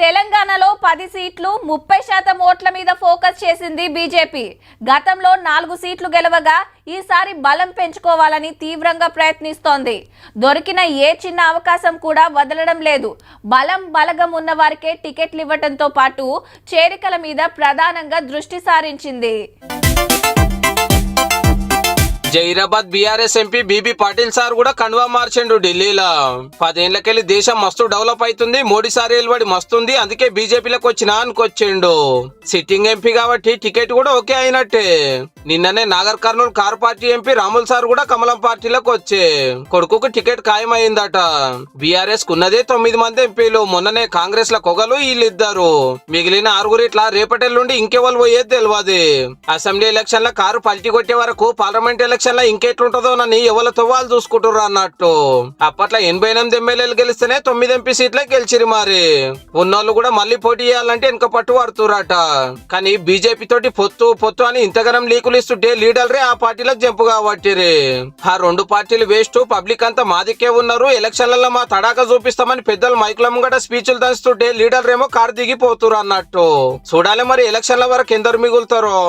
తెలంగాణలో పది సీట్లు ముప్పై శాతం ఓట్ల మీద ఫోకస్ చేసింది బీజేపీ. గతంలో నాలుగు సీట్లు గెలవగా ఈసారి బలం పెంచుకోవాలని తీవ్రంగా ప్రయత్నిస్తోంది. దొరికిన ఏ చిన్న అవకాశం కూడా వదలడం లేదు. బలం బలగం ఉన్న వారికే టికెట్లు ఇవ్వడంతో పాటు చేరికల మీద ప్రధానంగా దృష్టి సారించింది. Zahirabad BRS MP BB Patil sir కూడా కండువా మార్చిండు ఢిల్లీలో. పదేళ్ళకెళ్ళి దేశం మస్తు డెవలప్ అవుతుంది మోడీ సార్ వెలువడి మస్తుంది అందుకే బీజేపీలోకి వచ్చినా అనుకొచ్చిండు. సిట్టింగ్ ఎంపీ కాబట్టి టికెట్ కూడా ఓకే అయినట్టే. నిన్ననే Nagar Kurnool car party MP Ramulu sir కూడా కమలం పార్టీలోకి వచ్చే. కొడుకుకు టికెట్ ఖాయమైందట. బీఆర్ఎస్ కున్నదే తొమ్మిది మంది ఎంపీలు మొన్ననే కాంగ్రెస్ ల కొగలు వీళ్ళిద్దరు. మిగిలిన ఆరుగురు ఇట్లా రేపటెల్లుండి ఇంకెవరు పోయేది తెలియదు అసెంబ్లీ ఎలక్షన్లో కారు పల్టీ కొట్టే వరకు పార్లమెంట్ ఎలక్షన్ ఎలక్షన్లో ఇంకెట్లుంటుందో నన్ను ఎవరితో వాళ్ళు చూసుకుంటారు అన్నట్టు. అప్పట్లో ఎనభై ఎనిమిది ఎమ్మెల్యేలు గెలిస్తేనే తొమ్మిది ఎంపీ సీట్లే గెలిచిరు మరి. ఉన్నోళ్ళు కూడా మళ్ళీ పోటీ చేయాలంటే వెనక పట్టు పడుతురట కానీ బీజేపీ తోటి పొత్తు పొత్తు అని ఇంతగనం లీకులు ఇస్తుంటే లీడర్రే ఆ పార్టీలకు జంపు కాబట్టిరి ఆ రెండు పార్టీలు వేస్ట్ పబ్లిక్ అంతా మాదికే ఉన్నారు. ఎలక్షన్లలో మా తడాక చూపిస్తామని పెద్దలు మైకుల ముంగట స్పీచ్లు దంచుతుంటే లీడర్ ఏమో కారు దిగిపోతురు అన్నట్టు. చూడాలి మరి ఎలక్షన్ల వరకు ఎందరు మిగులుతారో.